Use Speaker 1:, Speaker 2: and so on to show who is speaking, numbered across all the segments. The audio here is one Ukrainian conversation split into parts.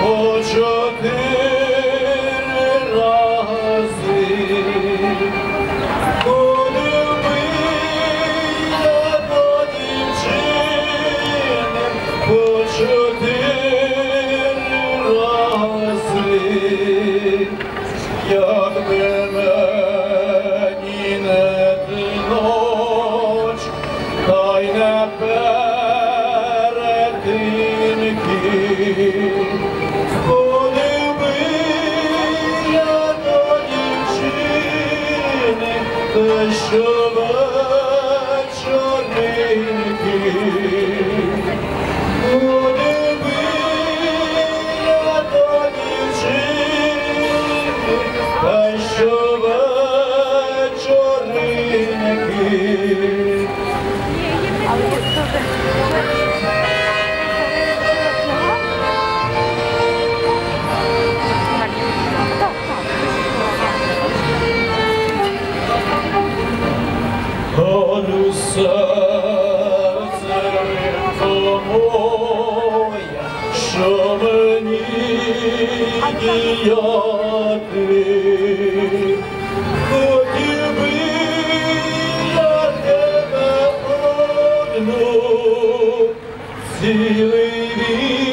Speaker 1: по чотири рази, куди до дівчини, по чотири рази, як ми sure. Долю серце моя, що мені діяти. Хотів би я тебе одну, цілий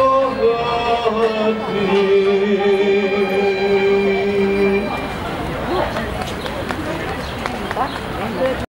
Speaker 1: Oh God,